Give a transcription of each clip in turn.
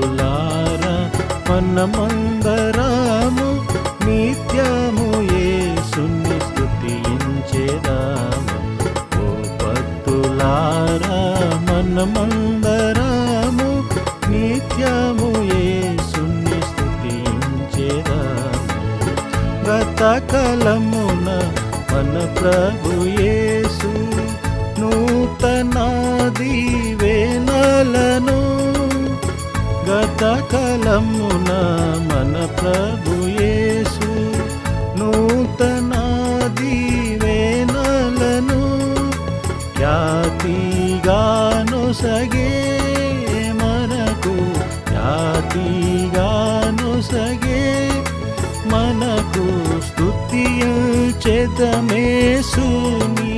భక్తులారా మనమందరము నిత్యము యేసుని స్థుతించేదాము ఓ భక్తులారా మనమందరము నిత్యము యేసుని స్తుతించేదాము. గత కలమున మన ప్రభు యేసు నూతనాది వేనలను గత మన ప్రభుయేసు నూతన దీవేనలను ఖ్యాతిగాను సగే మనకు ఖ్యాతిగాను సగే మనకు స్తుతియల్చెదమేసుని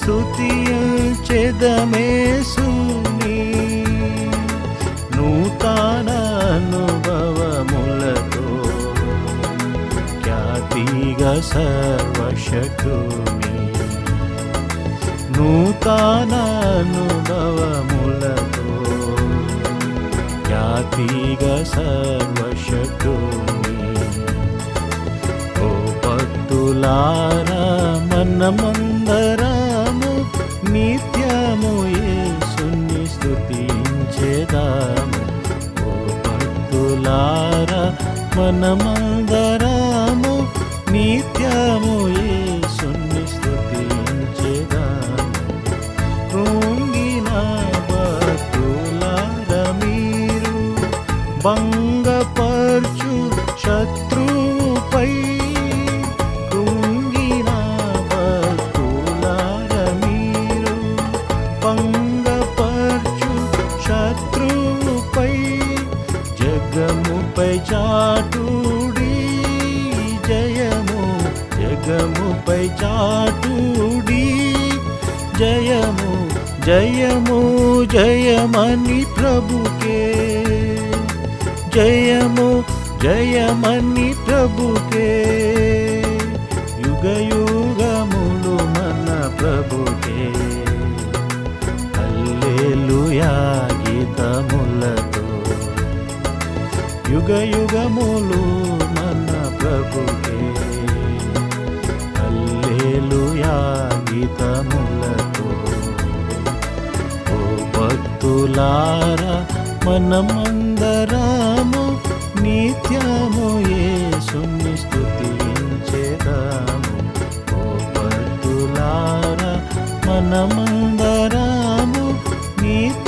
స్తుతియల్చెదమేసుని ఖ్యాతిగా సర్వశక్తుని. నూతన అనుభవములతో ఖ్యాతిగా సర్వశక్తుని. ఓ భక్తులారా మనమందరము నిత్యము యేసుని స్తుతించేదాము. ఓ భక్తులారా మనమందరము కృంగిన భక్తులార మీరు భంగపర్చు శత్రుపై కృంగిన భక్తులార భంగపర్చు శత్రుపై జగముపై చాటుడి జయము జగముపై చాటుడి జయము. జయము జయమని ప్రభుకే. జయము జయమని ప్రభుకే. యుగ యుగములు మన ప్రభుకే. అల్లెలుయా గీతములతో. యుగ యుగములు మన ప్రభుకే. అల్లెలుయా గీతము భక్తులారా మనమందరము నిత్యము యేసుని స్థుతించేదాము ఓ భక్తులారా మనమందరము నిత్య